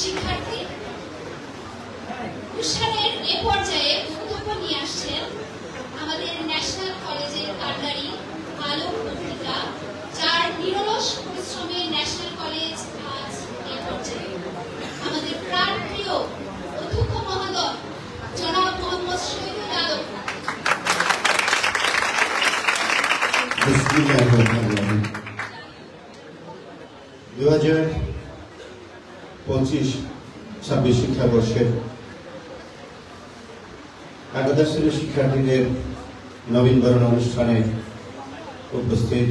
শিক্ষার্থী? অনুষ্ঠানের এ পর্যায়ে বক্তব্য নিয়ে আসছেন আমাদের ন্যাশনাল কলেজের কান্ডারি আলোক পত্রিকা, যার নিরলস পরিশ্রমে ন্যাশনাল কলেজ আমাদের প্রাণ প্রিয় অধ্যক্ষ মহোদয়, জনাব মোহাম্মদ শহীদুল আলম। দু হাজার পঁচিশ, ছাব্বিশ শিক্ষাবর্ষের একাদশ শ্রেণির শিক্ষার্থীদের নবীনবরণ অনুষ্ঠানে উপস্থিত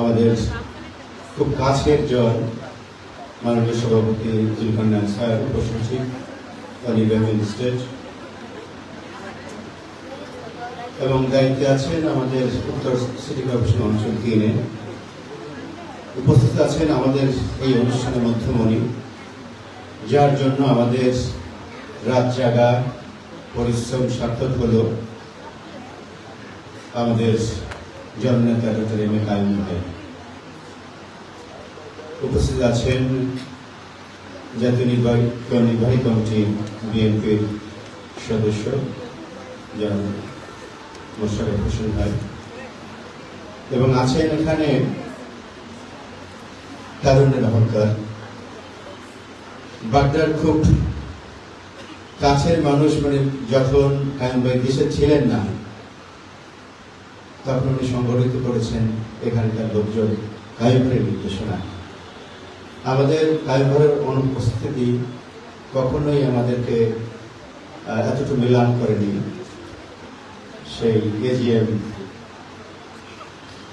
আমাদের খুব কাছের জন মাননীয় সভাপতি জুলকান্নান স্যার, উপসচিব স্টেট। এবং দায়িত্বে আছেন আমাদের উত্তর সিটি কর্পোরেশন অঞ্চল তিনে উপস্থিত আছেন আমাদের এই অনুষ্ঠানের মধ্যমণি, যার জন্য আমাদের রাত জাগা, পরিশ্রম সার্থক হল। আমাদের জননেতা ডক্টর এম এ কায়ুম ভাই। উপস্থিত আছেন জাতীয় নির্বাহী নির্বাহী কমিটি বিএনপির সদস্য যারা মোশারফ হোসেন ভাই। এবং আছেন এখানে তারুণ্যের অহংকার। বাগদার খুব কাছের মানুষ মানে যখন দেশে ছিলেন না, তখন উনি সংগঠিত করেছেন এখানকার লোকজন কায়ুমের নির্দেশনা। আমাদের কায়ুমের অনুপস্থিতি কখনোই আমাদেরকে এতটুকু মিলান করেনি। সেই এজিএম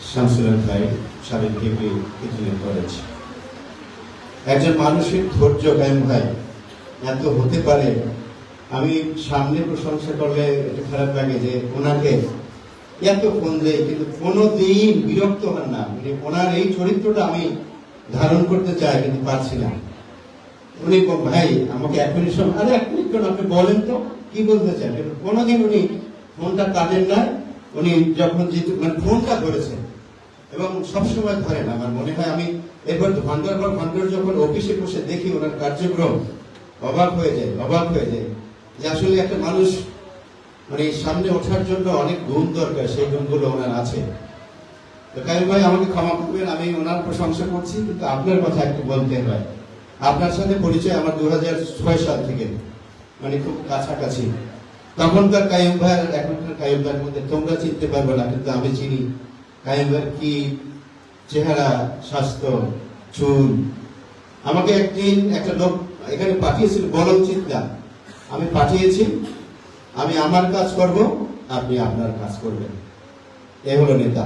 শামসুলের ভাই সাবেক কিছুদিন করেছে একজন মানুষের ধৈর্য কায়েম ভাই এত হতে পারে, আমি সামনে প্রশংসা করলে একটু খারাপ লাগে যে ওনাকে এত ফোন দেয়, কিন্তু কোনো দিন বিরক্ত হন না। মানে ওনার এই চরিত্রটা আমি ধারণ করতে চাই, কিন্তু পারছি না। উনি ভাই, আমাকে এক মিনিট সময়, আরে মিনিট কেন? আপনি বলেন তো, কি বলতে চান? কোনোদিন উনি ফোনটা কাটেন না উনি যখন মানে ফোনটা ধরেছেন এবং সবসময় ধরেন। আমার মনে হয় আমি এরপর ঘণ্টার পর ঘণ্টার যখন অফিসে বসে দেখি ওনার কার্যক্রম, অবাক হয়ে যায়, অবাক হয়ে যায় যে আসলে একটা মানুষ মানে সামনে ওঠার জন্য অনেক গুণ দরকার, সেই গুণগুলো ওনার আছে। তো কাইম ভাই, আমাকে ক্ষমা করবেন, আমি ওনার প্রশংসা করছি, কিন্তু আপনার কথা একটু বলতে হয়। আপনার সাথে পরিচয় আমার দু সাল থেকে মানে খুব কাছাকাছি। তখনকার কাইম ভাই আর এখনকার কাইম ভাইয়ের মধ্যে তোমরা চিনতে পারবে না, কিন্তু আমি চিনি কাইম ভাইয়ের কি চেহারা, স্বাস্থ্য, চুল। আমাকে একদিন একটা লোক এখানে পাঠিয়েছিল বলা চিন্তা আমি পাঠিয়েছি, আমি আমার কাজ করব, আপনি আপনার কাজ করবেন। এ হলো নেতা।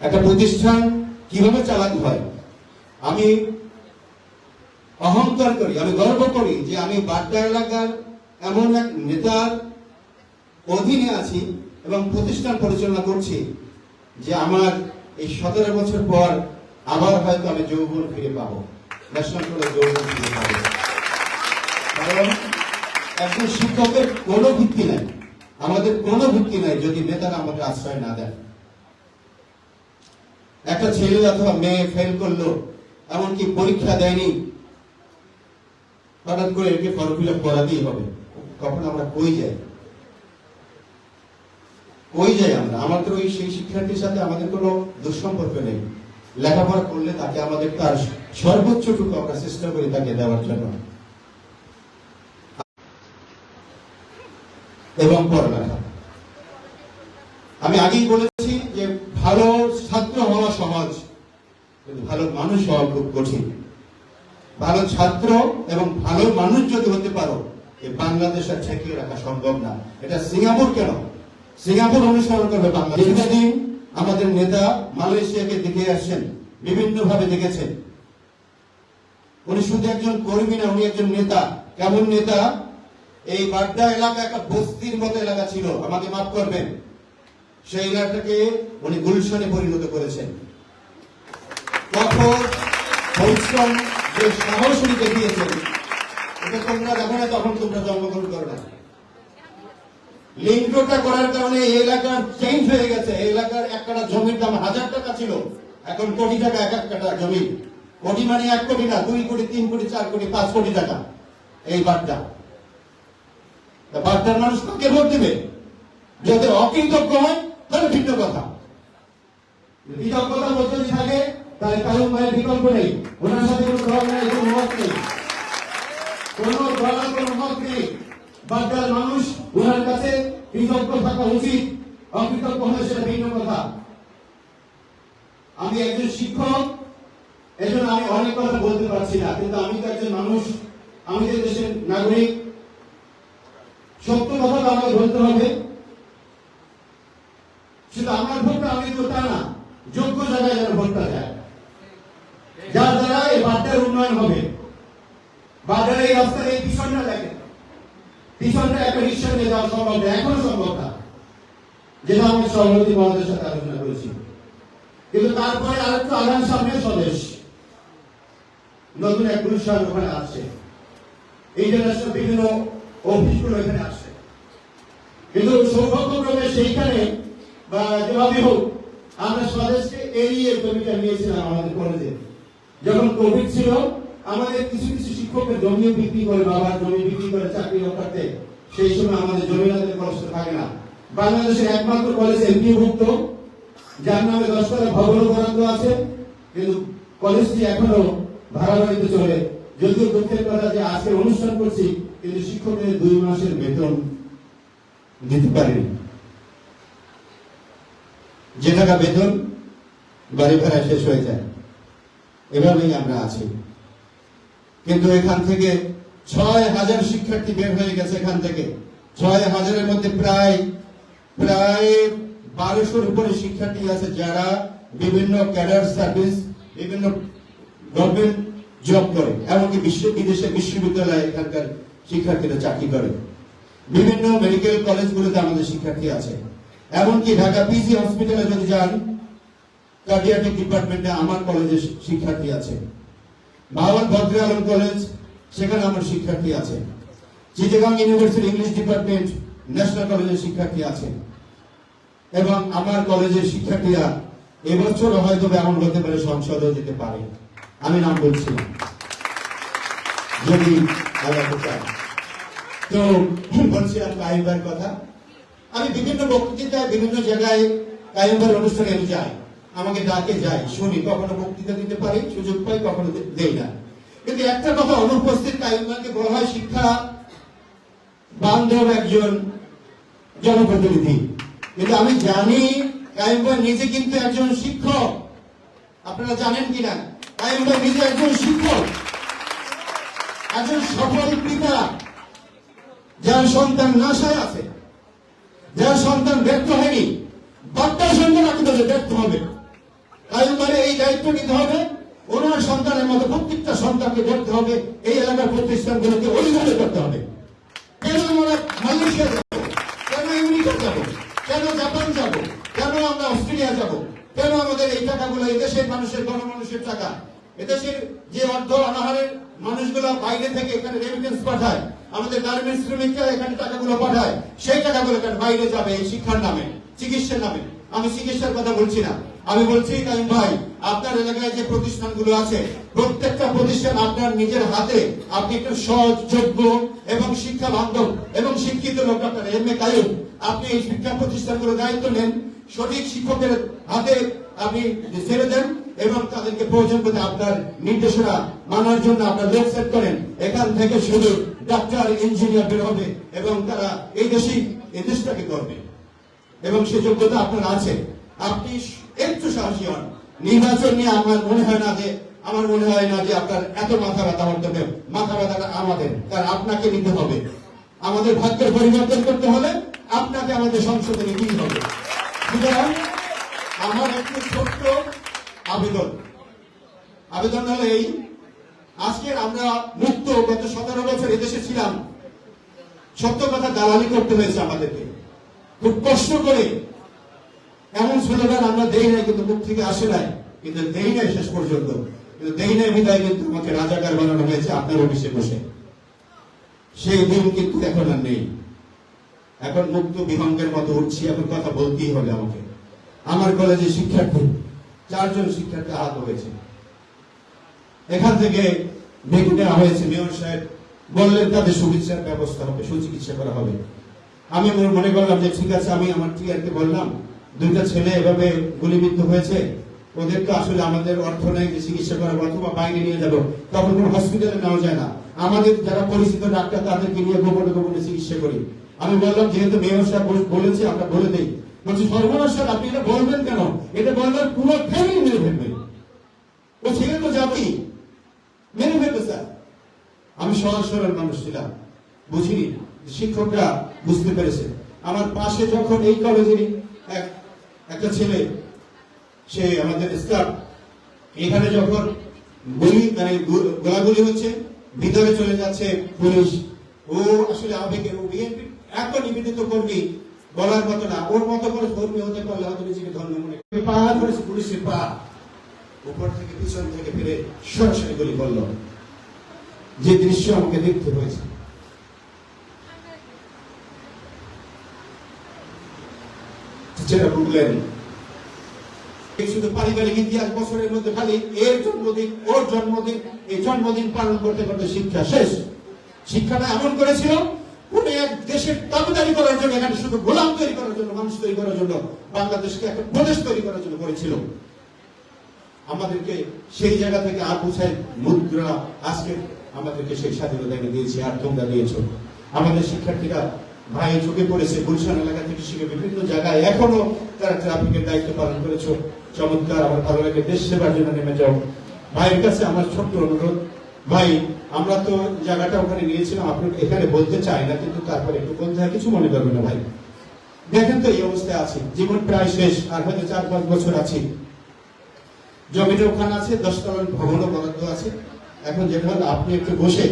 একটা প্রতিষ্ঠান কীভাবে চালাতে হয়? আমি অহংকার করি, আমি গর্ব করি যে আমি বাড্ডা এলাকার এমন এক নেতার অধীনে আছি এবং প্রতিষ্ঠান পরিচালনা করছি। যে আমার এই সতেরো বছর পর আবার হয়তো আমি যৌবন ফিরে পাবো। ন্যাশনাল কারণ একজন শিক্ষকের কোনো ভিত্তি নাই। আমাদের কোনো ভিত্তি নাই যদি নেতারা আমাদের আশ্রয় না দেন। একটা ছেলে অথবা মেয়ে ফেল করল, এমনকি পরীক্ষা দেয়নি, হঠাৎ করে একে ফর্ম করাতেই হবে। কখন আমরা কই যাই? কই যাই আমরা, আমাদের ওই সেই শিক্ষার্থীর সাথে আমাদের কোনো দুঃসম্পর্ক নেই। লেখাপড়া করলে তাকে আমাদের তার সর্বোচ্চটুকু আমরা চেষ্টা করি তাকে দেওয়ার জন্য। এবং পড়ালেখা। আমি আগেই বলেছি যে ভালো ছাত্র হওয়া সহজ, কিন্তু ভালো মানুষ হওয়া খুব কঠিন। ভালো ছাত্র এবং ভালো মানুষ যদি হতে পারো এই বাংলাদেশ আর ঠেকিয়ে রাখা সম্ভব না। এটা সিঙ্গাপুর কেন? সিঙ্গাপুর অনুসরণ করবে বাংলাদেশ। দীর্ঘদিন আমাদের নেতা মালয়েশিয়াকে দেখে আসছেন বিভিন্ন ভাবে দেখেছেন। উনি শুধু একজন কর্মী না, উনি একজন নেতা। কেমন নেতা? এই বাড্ডা এলাকা একটা বস্তির মতো এলাকা ছিল, আমাকে মাফ করবেন। সেই এলাকাটাকে উনি গুলশনে পরিণত করেছেন। কঠোর পরিশ্রম, যে সাহস উনি দেখিয়েছেন এটা তোমরা দেখো না তখন তোমরা জন্মগ্রহণ করো না লিঙ্কটা করার কারণে এই এলাকা চেঞ্জ হয়ে গেছে। এই এলাকার এক কাটা জমির দাম হাজার টাকা ছিল। এখন কোটি টাকা, এক এক কাটা জমি। কোটি মানে এক কোটি না, দুই কোটি, তিন কোটি, চার কোটি, পাঁচ কোটি টাকা এই বার্তা বার্তার মানুষ কাকে ভোট দেবে? যদি অকৃতজ্ঞ হয়, তাহলে ভিন্ন কথা। কৃতজ্ঞতা বলতে থাকে, তাহলে কালুম ভাইয়ের বিকল্প নেই। ওনার সাথে কোনো দল নেই, কোনো মত নেই। কোন দলের কোনো মত নেই। বার্তার মানুষ ওনার কাছে থাকা উচিত হলে সেটা ভিন্ন কথা। আমি একজন শিক্ষক, এজন্য আমি অনেক কথা বলতে পারছি না, কিন্তু আমি তো একজন মানুষ, আমি যে দেশের নাগরিক। সত্য কথা আমাকে বলতে হবে। শুধু আমার ভোটটা আমি তো তা না, যোগ্য জায়গায় যেন ভোটটা যায়। যার দ্বারা এই বাড্ডার উন্নয়ন হবে। বাড্ডার এই রাস্তার এই পিছনটা দেখেন পিছনটা রিক্সা নিয়ে যাওয়া সম্ভব না এখনও সম্ভব না। যেটা আমি সভাপতি মহোদয়ের সাথে আলোচনা করেছি। কিন্তু তারপরে আরেকটু আগাম সামনে স্বদেশ নতুন এক গুরুস্বামী ওখানে আসছে। ইন্টারন্যাশনাল বিভিন্ন অফিসগুলো এখানে আসছে। কিন্তু সৌভাগ্যক্রমে সেইখানে, বা যেভাবে হোক, আমরা স্বদেশকে এড়িয়ে জমিটা নিয়েছিলাম আমাদের কলেজে। যখন কোভিড ছিল আমাদের কিছু কিছু শিক্ষকের জমি বিক্রি করে, বাবার জমি বিক্রি করে, চাকরি রক্ষার্থে সেই সময় আমাদের জমি আমাদের কলেজে থাকে না। বাংলাদেশের একমাত্র কলেজ এমপিভুক্ত, যার নামে দশতলা ভবন বরাদ্দ আছে, কিন্তু কলেজটি এখনও ভাড়া বাড়িতে চলে। যদিও দুঃখের কথা যে আজকে অনুষ্ঠান করছি, কিন্তু শিক্ষকদের দুই মাসের বেতন দিতে পারেনি। যে টাকা বেতন বাড়ি ভাড়া শেষ হয়ে যায়, এভাবেই আমরা আছি। কিন্তু এখান থেকে ছয় হাজার শিক্ষার্থী বের হয়ে গেছে এখান থেকে। ছয় হাজারের মধ্যে প্রায় প্রায় বারোশোর উপরে শিক্ষার্থী আছে যারা বিভিন্ন ক্যাডার সার্ভিস, বিভিন্ন গভর্নমেন্ট জব করে, এমনকি বিশ্ব, বিদেশে বিশ্ববিদ্যালয়ে এখানকার শিক্ষার্থীরা চাকরি করে। বিভিন্ন মেডিকেল কলেজগুলোতে আমাদের শিক্ষার্থী আছে। এমনকি ঢাকা পিজি হসপিটালে যদি যান কার্ডিয়াটিক ডিপার্টমেন্টে আমার কলেজের শিক্ষার্থী আছে। ভাওয়াল ভদ্রে আলম কলেজ, সেখানে আমার শিক্ষার্থী আছে Chittagong university English department national কলেজের শিক্ষার্থী আছে এবং আমার কলেজের শিক্ষার্থীরা এবছর হয়তো এমন হতে পারে সংসদেও যেতে পারে। আমি নাম বলছি না। যদি তো বলছিলাম কাহিবার কথা। আমি বিভিন্ন বক্তৃতায় বিভিন্ন জায়গায় কাহিবার অনুষ্ঠানে যাই। আমাকে ডাকে যাই শুনি, কখনো বক্তৃতা দিতে পারি, সুযোগ পাই, কখনো দেই না। কিন্তু একটা কথা অনুপস্থিত কাহিবাকে বলা হয় শিক্ষা বান্ধব একজন জনপ্রতিনিধি। কিন্তু আমি জানি কাইমভাই নিজে কিন্তু একজন শিক্ষক। আপনারা জানেন কিনা? কাইমভাই নিজে একজন শিক্ষক। একজন সফল পিতা। যার সন্তান নাশায় আছে। যার সন্তান ব্যর্থ হয়নি। বাচ্চা সন্তান আপনাদের ব্যর্থ হবে। কাইমবারে এই দায়িত্ব নিতে হবে। ওনার সন্তানের মতো প্রত্যেকটা সন্তানকে দেখতে হবে। এই এলাকার প্রতিষ্ঠানগুলোকে অভিভাবক করতে হবে। কেন আমরা মালয়েশিয়া যাব? কেন আমেরিকা যাব? কেন জাপান যাব? কেন আমরা অস্ট্রেলিয়া যাব? কেন আমাদের এই টাকাগুলো এদেশের মানুষের গণমানুষের টাকা? এদেশের যে অর্ধ অনাহারের মানুষগুলো বাইরে থেকে এখানে রেমিটেন্স পাঠায়, আমাদের গার্মেন্টস শ্রমিকরা এখানে টাকাগুলো পাঠায়, সেই টাকাগুলো কেন বাইরে যাবে এই শিক্ষার নামে, চিকিৎসার নামে। আমি চিকিৎসার কথা বলছি না। আমি বলছি, কাইম ভাই, আপনার এলাকায় যে প্রতিষ্ঠানগুলো আছে, প্রত্যেকটা প্রতিষ্ঠান আপনার নিজের হাতে, আপনি একটু সহজ, যোগ্য এবং শিক্ষা বান্ধব এবং শিক্ষিত লোক আপনার এম এ কায়ুম আপনি এই শিক্ষা প্রতিষ্ঠানগুলো দায়িত্ব নেন, সঠিক শিক্ষকের হাতে আপনি ছেড়ে দেন এবং তাদেরকে প্রয়োজন পেতে আপনার নির্দেশনা মানার জন্য আপনার লোক সেট করেন। এখান থেকে শুধু ডাক্তার ইঞ্জিনিয়ার বের হবে এবং তারা এই দেশেই, এই দেশটাকে করবে এবং সে যোগ্যতা আপনার আছে। আপনি একটু সাহসী হন। নির্বাচন নিয়ে আমার মনে হয় না যে আমার মনে হয় না যে আপনার এত মাথা ব্যথা হবে মাথা ব্যথাটা আমাদের, কারণ আপনাকে নিতে হবে। আমাদের ভাগ্যের পরিবর্তন করতে হলে আপনাকে আমাদের সংসদে নিতেই হবে। সুতরাং আমার একটি ছোট্ট আবেদন। আবেদন হলো এই, আজকে আমরা মুক্ত গত সতেরো বছর এদেশে ছিলাম। সত্য কথা দালালি করতে হয়েছে আমাদেরকে। খুব কষ্ট করে এমন স্লোগান আমরা দেই নাই, কিন্তু মুখ থেকে আসে নাই। কিন্তু দেই নাই শেষ পর্যন্ত। কিন্তু দেই নাই বিদায়, কিন্তু আমাকে রাজাকার বানানো হয়েছে আপনার অফিসে বসে। সেই দিন কিন্তু এখন আর নেই। এখন মুক্ত বিহঙ্গের মতো উঠছি, এখন কথা বলতেই হবে আমাকে। আমার কলেজে শিক্ষার্থী, চারজন শিক্ষার্থী আহত হয়েছে। এখান থেকে ডেকে নেওয়া হয়েছে মেয়র সাহেব। বললেন, তাদের চিকিৎসার ব্যবস্থা হবে, সুচিকিৎসা করা হবে। আমি মনে- করলাম যে, ঠিক আছে, আমি আমার টিআরকে বললাম দুইটা ছেলে এভাবে গুলিবিদ্ধ হয়েছে ওদের তো আসলে আমাদের অর্থ নেই যে চিকিৎসা করাবো অথবা বাইরে নিয়ে যাব। তখন কোনো হসপিটালে নেওয়া যায় না। আমাদের যারা পরিচিত ডাক্তার, তাদেরকে নিয়ে গোপনে গোপনে চিকিৎসা করি। আমি বললাম, যেহেতু মেয়র সাহেব বল- বলেছে, আমরা বলে দিই। বলছি, সর্বনাশ স্যার আপনি এটা বলবেন কেন? এটা বলবেন পুরো ফ্যামিলি মেরে ফেলবে ও ছেলে তো জাতি। মেরে ফেলবে স্যার। আমি সহজ মানুষ ছিলাম। বুঝিনি, শিক্ষকরা বুঝতে পেরেছে আমার পাশে যখন এই কলেজেরই এক একটা ছেলে, সে আমাদের স্টাফ এখানে যখন গুলি মানে গোলাগুলি হচ্ছে, ভিতরে চলে যাচ্ছে পুলিশ। ও আসলে আবেগে ও বিএনপি এত নিবেদিত কর্মী বলার মতো না। ওর মতো করে কর্মী হতে পারলে হয়তো নিজেকে ধন্য মনে। পা পুলিশের পা। উপর থেকে পিছন থেকে ফিরে সরাসরি গুলি করল। যে দৃশ্য আমাকে দেখতে হয়েছে। যেটা শুধু পারিবারিক ইতিহাস বছরের মধ্যে খালি এর জন্মদিন, ওর জন্মদিন, এই জন্মদিন পালন করতে করতে শিক্ষা শেষ। শিক্ষাটা এমন করেছিল, কোন এক দেশের দাবিদারি করার জন্য, এখানে শুধু গোলাম তৈরি করার জন্য, মানুষ তৈরি করার জন্য, বাংলাদেশকে একটা প্রদেশ তৈরি করার জন্য করেছিল। আমাদেরকে সেই জায়গা থেকে আর বুঝাই মুদ্রা আজকে আমাদেরকে সেই স্বাধীনতা এনে দিয়েছে, আর তোমরা দিয়েছ। আমাদের শিক্ষার্থীরা ভাই চোখে পড়েছে গুলশান এলাকা থেকে শিখে বিভিন্ন জায়গায় এখনও তারা ট্রাফিকের দায়িত্ব পালন করেছ। চমৎকার, আমার ভালো লাগে। দেশ সেবার জন্য নেমে যাও। ভাইয়ের কাছে আমার ছোট্ট অনুরোধ। ভাই, আমরা তো জায়গাটা ওখানে নিয়েছিলাম আপনি এখানে বলতে চাই না, কিন্তু তারপরে একটু বলতে হয়, কিছু মনে করবেন না ভাই। দেখেন তো এই অবস্থায় আছি। জীবন প্রায় শেষ, আর হয়তো চার পাঁচ বছর আছে। জমিটা ওখানে আছে দশতলার ভবনও বরাদ্দ আছে। এখন যেটা হলো, আপনি একটু বসে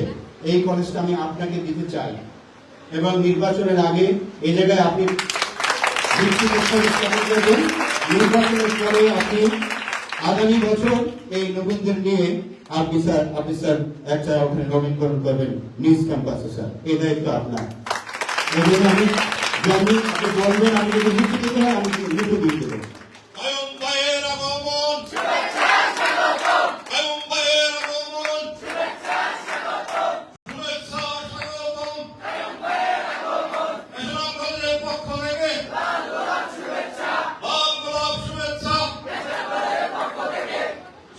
এই কলেজটা আমি আপনাকে দিতে চাই। এবং নির্বাচনের আগে এই জায়গায় আপনি নির্বাচনের পরে আপনি আগামী বছর এই নবীনদের নিয়ে আপনি স্যার আপনি স্যার একটা ওখানে নবীনকরণ করবেন নিউজ ক্যাম্পাসে, স্যার। এই দায়িত্ব আপনার। আমি আপনি বলবেন আমি যদি লিখে দিতে হয়, আমি লিখে দিয়ে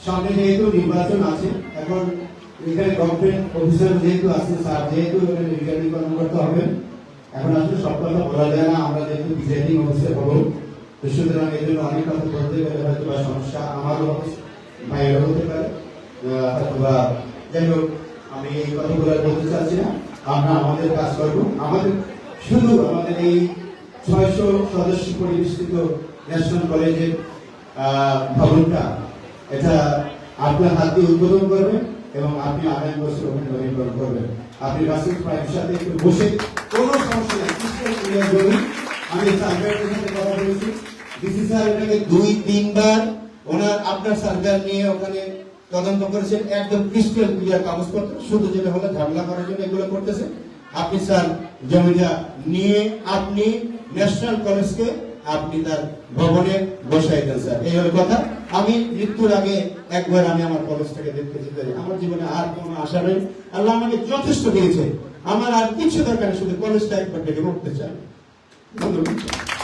সামনে যেহেতু নির্বাচন আছে এখন এখানে গভর্নমেন্ট অফিসার যেহেতু আছে স্যার যেহেতু এখানে রিটার্নিং কর্মকর্তা হবেন এখন আসলে সব কথা বলা যায় না আমরা যেহেতু প্রিজাইডিং অফিসার হব সুতরাং এই জন্য অনেক কথা বলতে গেলে হয়তো বা সমস্যা আমারও বাইরে হতে পারে আহ, হয়তো বা যাই হোক আমি এই কথাগুলো বলতে চাচ্ছি না আমরা আমাদের কাজ করব। আমাদের শুধু আমাদের এই ছয়শো সদস্য পরিবেষ্টিত ন্যাশনাল কলেজের ভবনটা এটা আপনার হাত উদ্বোধন করবেন এবং আপনি আগামী বছর ওখানে করবেন। আপনি রাসেল প্রাইমের সাথে একটু বসে কোনো সমস্যা নেই আমি সার্ভেয়ারের সাথে কথা বলেছি। ডিসি স্যার এটাকে দুই, তিনবার ওনার, আপনার সার্ভেয়ার নিয়ে ওখানে তদন্ত করেছেন। একদম ক্রিস্টাল ক্লিয়ার কাগজপত্র, শুধু যেটা হলো ঝামেলা করার জন্য এগুলো করতেছে। আপনি স্যার জমিটা নিয়ে আপনি ন্যাশনাল কলেজকে আপনি তার ভবনে বসাই দেন, স্যার। এই হলো কথা। আমি মৃত্যুর আগে একবার আমি আমার কলেজটাকে দেখতে যেতে। আমার জীবনে আর কোনো আশা নেই। আল্লাহ আমাকে যথেষ্ট দিয়েছে। আমার আর কিছু দরকার শুধু কলেজটা একবার দেখে উঠতে চাই। ধন্যবাদ।